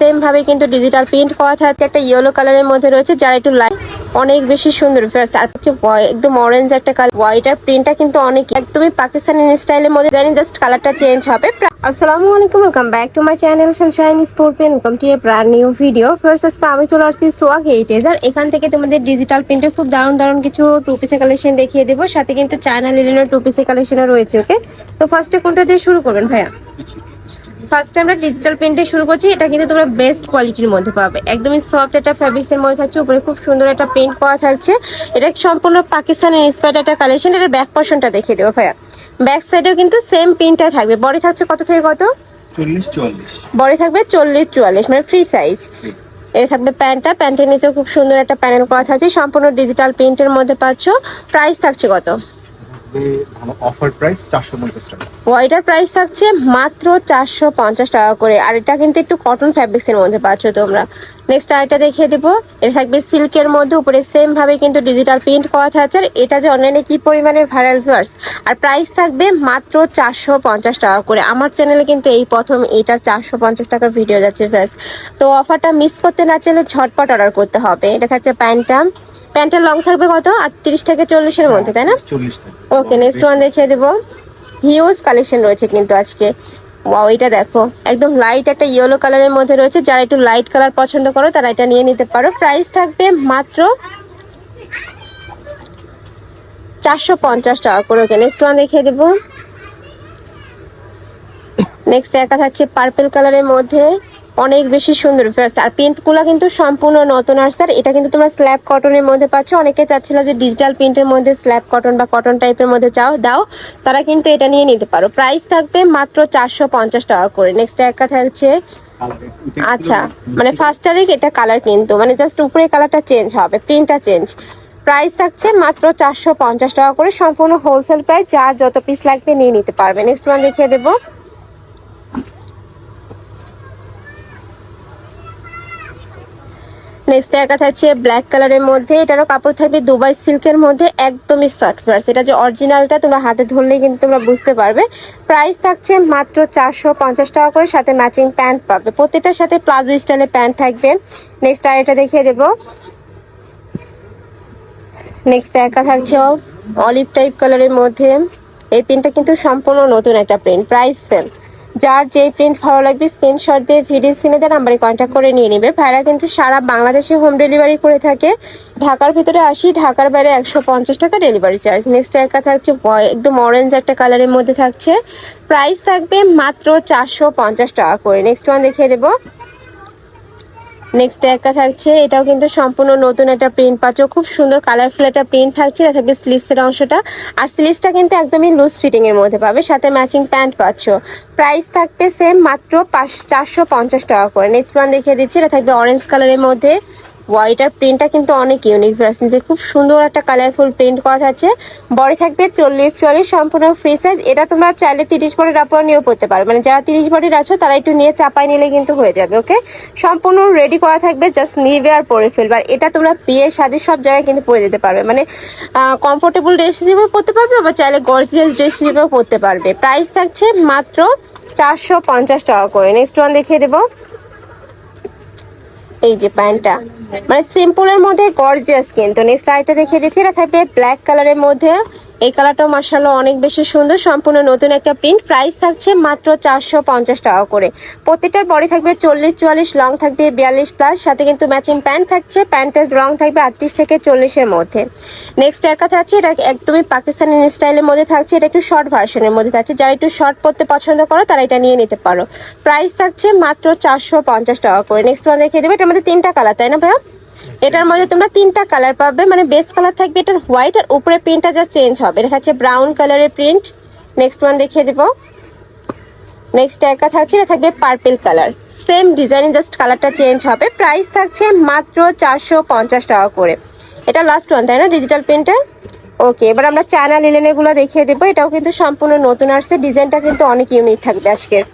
Same ভাবে কিন্তু digital print করা থাকে। একটা ইয়েলো কালারের মধ্যে রয়েছে, যারা একটু লাইট অনেক বেশি সুন্দর। আর হচ্ছে একদম অরেঞ্জ একটা কালার হোয়াইটার প্রিন্টটা কিন্তু অনেক একদমই পাকিস্তানি স্টাইলের মধ্যে। জানি জাস্ট কালারটা চেঞ্জ হবে। আসসালামু আলাইকুম welcome back to my channel sunshine sport pen welcome to a brand new video first আজকে আমি চলে আসছি সোয়াগ হেরিটেজ আর এখান থেকে তোমাদের ডিজিটাল প্রিন্টের খুব দারুণ দারুণ কিছু টু পিসের কালেকশন দেখিয়ে দেবো। সাথে কিন্তু চায়না লিলেনের টু পিসের কালেকশনও রয়েছে ওকে তো ফার্স্টে কোনটা দিয়ে শুরু করবেন ভাইয়া? ফার্স্ট আমরা ডিজিটাল প্রিন্টে শুরু করছি এটা কিন্তু তোমরা বেস্ট কোয়ালিটির মধ্যে পাবে। একদমই সফট একটা ফ্যাব্রিক্স এর মধ্যে থাকছে উপরে খুব সুন্দর একটা প্রিন্ট করা থাকছে। এটা সম্পূর্ণ পাকিস্তানের ইন্সপায়ার্ড একটা কালেকশন এটা ব্যাক পোর্শনটা দেখিয়ে দেবো ভাইয়া। ব্যাক সাইডেও কিন্তু সেম প্রিন্টটা থাকবে। বডি থাকছে কত থেকে কত? বডি থাকবে চল্লিশ চুয়াল্লিশ মানে ফ্রি সাইজ এটা থাকবে প্যান্টটা প্যান্টের নিচেও খুব সুন্দর একটা প্যানেল করা থাকছে। সম্পূর্ণ ডিজিটাল প্রিন্টের মধ্যে পাচ্ছ। প্রাইস থাকছে কত? ভালো অফার প্রাইস চারশো পঞ্চাশ টাকা। ওয়াইটার প্রাইস থাকছে মাত্র চারশো পঞ্চাশ টাকা করে। আর এটা কিন্তু একটু কটন ফ্যাব্রিক্সের মধ্যে পাচ্ছ তোমরা। নেক্সট আরেকটা দেখিয়ে দেবো। এটা থাকবে সিল্কের মধ্যে উপরে সেম ভাবে কিন্তু ডিজিটাল প্রিন্ট করা থাকছে। আর এটা যে অনলাইনে কি পরিমাণে ভাইরাল ভিউয়ার্স আর প্রাইস থাকবে মাত্র চারশো পঞ্চাশ টাকা করে। আমার চ্যানেলে কিন্তু এই প্রথম এটার চারশো পঞ্চাশ টাকার ভিডিও যাচ্ছে ফ্রেন্ডস তো অফারটা মিস করতে না চাইলে ঝটপট অর্ডার করতে হবে। এটা থাকছে প্যান্টটা। প্যান্টের লং থাকবে কত? আটত্রিশ থেকে চল্লিশের মধ্যে তাই না? ওকে নেক্সট ওয়ান দেখিয়ে দেবো। হিউজ কালেকশন রয়েছে কিন্তু আজকে। ওয়াও এটা দেখো। একদম লাইট একটা ইয়েলো কালারের মধ্যে রয়েছে। যারা একটু লাইট কালার পছন্দ করো, তারা এটা নিয়ে নিতে পারো। প্রাইস থাকবে মাত্র চারশো পঞ্চাশ টাকা করে। ওকে নেক্সট ওয়ান দেখিয়ে দেবো নেক্সট একা থাকছে পার্পল কালারের মধ্যে। অনেক বেশি সুন্দর আর প্রিন্টগুলো কিন্তু সম্পূর্ণ নতুন আর স্যার এটা কিন্তু তোমরা স্ল্যাব কটনের মধ্যে পাচ্ছ। অনেকে চাচ্ছিল যে ডিজিটাল প্রিন্টের মধ্যে স্ল্যাব কটন বা কটন টাইপের মধ্যে চাও, দাও। তারা কিন্তু এটা নিয়ে নিতে পারো। প্রাইস থাকবে মাত্র চারশো পঞ্চাশ টাকা করে। নেক্সট একা থাকছে আচ্ছা মানে ফার্স্ট এটা কালার কিন্তু মানে জাস্ট উপরে কালারটা চেঞ্জ হবে প্রিন্টটা চেঞ্জ প্রাইস থাকছে মাত্র চারশো পঞ্চাশ টাকা করে। সম্পূর্ণ হোলসেল প্রাইস যার যত পিস লাগবে নিয়ে নিতে পারবে। নেক্সট ওয়ান দেখিয়ে দেবো। নেক্সট একটা থাকছে ব্ল্যাক কালারের মধ্যে। এটারও কাপড় থাকবে দুবাই সিল্কের মধ্যে, একদমই সফট ফ্লার্স এটা যে অরিজিনালটা তোমরা হাতে ধরলেই কিন্তু তোমরা বুঝতে পারবে। প্রাইস থাকছে মাত্র চারশো পঞ্চাশ টাকা করে, সাথে ম্যাচিং প্যান্ট পাবে। প্রত্যেকটার সাথে প্লাজো স্টাইলের প্যান্ট থাকবে। নেক্সট আর এটা দেখিয়ে দেবো। নেক্সট একটা থাকছে অলিভ টাইপ কালারের মধ্যে। এই প্রিন্টটা কিন্তু সম্পূর্ণ নতুন একটা প্রিন্ট প্রাইস সেম যার যে প্রিন্ট ভালো লাগবে স্ক্রিনশট দিয়ে ভিডিও সিনে দেওয়ার নাম্বারে কন্ট্যাক্ট করে নিয়ে নেবে। ভাইরা কিন্তু সারা বাংলাদেশে হোম ডেলিভারি করে থাকে। ঢাকার ভিতরে আসি, ঢাকার বাইরে একশো পঞ্চাশ টাকা ডেলিভারি চার্জ নেক্সট একটা থাকছে একদম অরেঞ্জ একটা কালারের মধ্যে থাকছে। প্রাইস থাকবে মাত্র চারশো পঞ্চাশ টাকা করে। নেক্সট ওয়ান দেখিয়ে দেবো। নেক্সট একটা থাকছে, এটাও কিন্তু সম্পূর্ণ নতুন একটা প্রিন্ট পাচ্ছ। খুব সুন্দর কালারফুল একটা প্রিন্ট থাকছে, এটা থাকবে স্লিভসের অংশটা। আর স্লিভসটা কিন্তু একদমই লুজ ফিটিংয়ের মধ্যে পাবে, সাথে ম্যাচিং প্যান্ট পাচ্ছ। প্রাইস থাকবে সেম মাত্র পাঁচ, চারশো টাকা করে। নেক্সট ওয়ান দেখিয়ে দিচ্ছি, এটা থাকবে অরেঞ্জ কালারের মধ্যে। হোয়াইটার প্রিন্টটা কিন্তু অনেক ইউনিক ভার্সন যে খুব সুন্দর একটা কালারফুল প্রিন্ট করা থাকছে বডি থাকবে চল্লিশ চুয়াল্লিশ, সম্পূর্ণ ফ্রি সাইজ এটা তোমরা চাইলে তিরিশ বডির আপনারা নিয়েও পড়তে পারো। মানে যারা তিরিশ বডির আছো, তারা একটু নিয়ে চাপাই নিলে কিন্তু হয়ে যাবে ওকে সম্পূর্ণ রেডি করা থাকবে জাস্ট নিবে আর পরে ফেলবে। আর এটা তোমরা বিয়ে শাদি সব জায়গায় কিন্তু পরে যেতে পারবে। মানে কমফোর্টেবল ড্রেস হিসেবেও পরতে পারবে, আবার চাইলে গর্জিয়াস ড্রেস হিসেবেও পরতে পারবে। প্রাইস থাকছে মাত্র চারশো পঞ্চাশ টাকা করে। নেক্সট ওয়ান দেখিয়ে দেবো। এই যে প্যান্টটা। মানে সিম্পলের মধ্যে গর্জিয়াস কিন্তু। নেক্সট আরেকটা দেখিয়ে দিচ্ছি। এটা থাকবে ব্ল্যাক কালারের মধ্যে। এই কালারটাও মার্শাল্লাহ অনেক বেশি সুন্দর, সম্পূর্ণ নতুন একটা প্রিন্ট প্রাইস থাকছে মাত্র চারশো পঞ্চাশ টাকা করে। প্রত্যেকটার বডি থাকবে চল্লিশ চুয়াল্লিশ লং থাকবে বিয়াল্লিশ প্লাস সাথে কিন্তু ম্যাচিং প্যান্ট থাকছে প্যান্টের রং থাকবে আটত্রিশ থেকে চল্লিশের মধ্যে। নেক্সট এর কথা আছে এটা একদমই পাকিস্তানি স্টাইলের মধ্যে থাকছে, এটা একটু শর্ট ভার্সনের মধ্যে থাকছে। যারা একটু শর্ট পরতে পছন্দ করো, তারা এটা নিয়ে নিতে পারো। প্রাইস থাকছে মাত্র চারশো পঞ্চাশ টাকা করে। নেক্সট ওয়ান দেখিয়ে দেবে এটার মধ্যে তিনটা কালার তাই না ভাইয়া? এটার মধ্যে তোমরা তিনটা কালার পাবে মানে বেস কালার থাকবে এটার হোয়াইট আর উপরে প্রিন্টটা যা চেঞ্জ হবে। এটা থাকছে ব্রাউন কালারের প্রিন্ট নেক্সট ওয়ান দেখিয়ে দেবো। নেক্সট একটা থাকছে এটা থাকবে purple colour same design just কালারটা চেঞ্জ হবে। প্রাইস থাকছে মাত্র চারশো পঞ্চাশ টাকা করে। এটা লাস্ট ওয়ান তাই না ডিজিটাল প্রিন্টার ওকে এবার আমরা চায়না লিলেনেগুলো দেখিয়ে দেবো। এটাও কিন্তু সম্পূর্ণ নতুন আসছে। ডিজাইনটা কিন্তু অনেক ইউনিক থাকবে আজকের।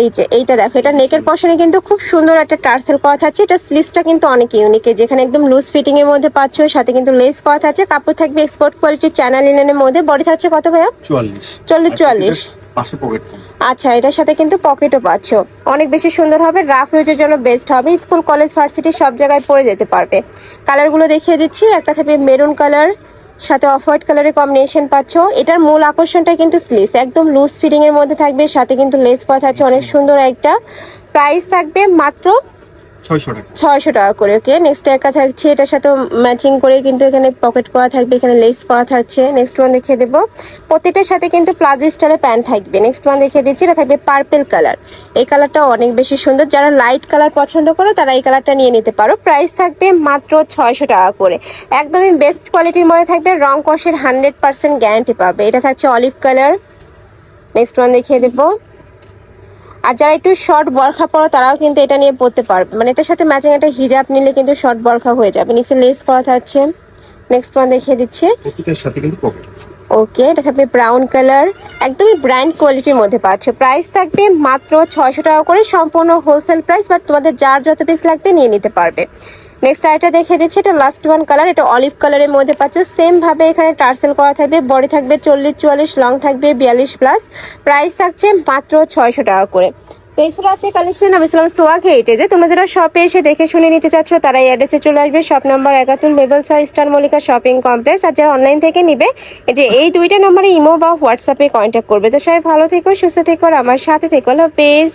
এই যে এইটা দেখো এটা নেকের পশনে কিন্তু খুব সুন্দর একটা টার্সেল করা থাকছে। এটা স্লিভসটা কিন্তু অনেক ইউনিক যেখানে একদম লুজ ফিটিং এর মধ্যে পাচ্ছ সাথে কিন্তু লেস করা থাকছে। কাপড় থাকবে এক্সপোর্ট কোয়ালিটির চ্যানেল লিনেনের মধ্যে। বডি থাকছে কত ভাইয়া? চুয়াল্লিশ। চল্লিশ চুয়াল্লিশ। পাশে পকেট আচ্ছা এটার সাথে কিন্তু পকেটও পাচ্ছ। অনেক বেশি সুন্দর হবে রাফ ইউজের জন্য বেস্ট হবে। স্কুল কলেজ ভার্সিটি সব জায়গায় পরে যেতে পারবে। কালারগুলো দেখিয়ে দিচ্ছি। একটা থাকবে মেরুন কালার সাথে অফ হোয়াইট কালারের কম্বিনেশন পাচ্ছ। এটার মূল আকর্ষণটা কিন্তু স্লিভস একদম লুজ ফিটিং এর মধ্যে থাকবে, সাথে কিন্তু লেস পথ আছে অনেক সুন্দর একটা প্রাইস থাকবে। মাত্র ছয়শো টাকা। করে ওকে নেক্সট একটা থাকছে, এটার সাথে ম্যাচিং করে কিন্তু এখানে পকেট করা থাকবে, এখানে লেস করা থাকছে। নেক্সট ওয়ান দেখিয়ে দেবো। প্রত্যেকটার সাথে কিন্তু প্লাজো স্টাইলের প্যান্ট থাকবে। নেক্সট ওয়ান দেখিয়ে দিচ্ছি, এটা থাকবে পার্পেল কালার এই কালারটা অনেক বেশি সুন্দর। যারা লাইট কালার পছন্দ করো, তারা এই কালারটা নিয়ে নিতে পারো। প্রাইস থাকবে মাত্র ছয়শো টাকা করে। একদমই বেস্ট কোয়ালিটির মধ্যে থাকবে রং কষের হান্ড্রেড পার্সেন্ট গ্যারান্টি পাবে। এটা থাকছে অলিভ কালার নেক্সট ওয়ান দেখিয়ে দেবো। আর যারা একটু শর্ট বরখা পরো, তারাও কিন্তু এটা নিয়ে পড়তে পারবে মানে এটার সাথে ম্যাচিং একটা হিজাব নিলে কিন্তু শর্ট বরখা হয়ে যাবে। নিচে লেস করা থাকছে। নেক্সট ওয়ান দেখিয়ে দিচ্ছে। প্রতিটার সাথে কিন্তু পকেট আছে। ওকে এটা থাকবে ব্রাউন কালার একদমই ব্র্যান্ড কোয়ালিটির মধ্যে পাচ্ছ। প্রাইস থাকবে মাত্র ছয়শো টাকা করে, সম্পূর্ণ হোলসেল প্রাইস বাট তোমাদের যার যত পিস লাগবে নিয়ে নিতে পারবে। নেক্সট আরেকটা দেখে দিচ্ছি, এটা লাস্ট ওয়ান কালার এটা অলিভ কালারের মধ্যে পাচ্ছ। সেমভাবে এখানে টার্সেল করা থাকবে বডি থাকবে চল্লিশ, চুয়াল্লিশ লং থাকবে বিয়াল্লিশ প্লাস প্রাইস থাকছে মাত্র ছয়শো টাকা করে। তো কালেকশন আমি ইসলাম সোয়াগ হেরিটেজে তোমরা যারা শপে এসে দেখে শুনে নিতে চাচ্ছ, তারা এই অ্যাড্রেসে চলে আসবে। শপ নম্বর একাত্তর লেভেল ছয় স্টার মলিকা শপিং কমপ্লেক্স আর যারা অনলাইন থেকে নিবে যে এই দুইটা নম্বরে ইমো বা হোয়াটসঅ্যাপে কন্ট্যাক্ট করবে। তো সবাই ভালো থেকো, সুস্থ থেকো, আর আমার সাথে থেকো। Hello page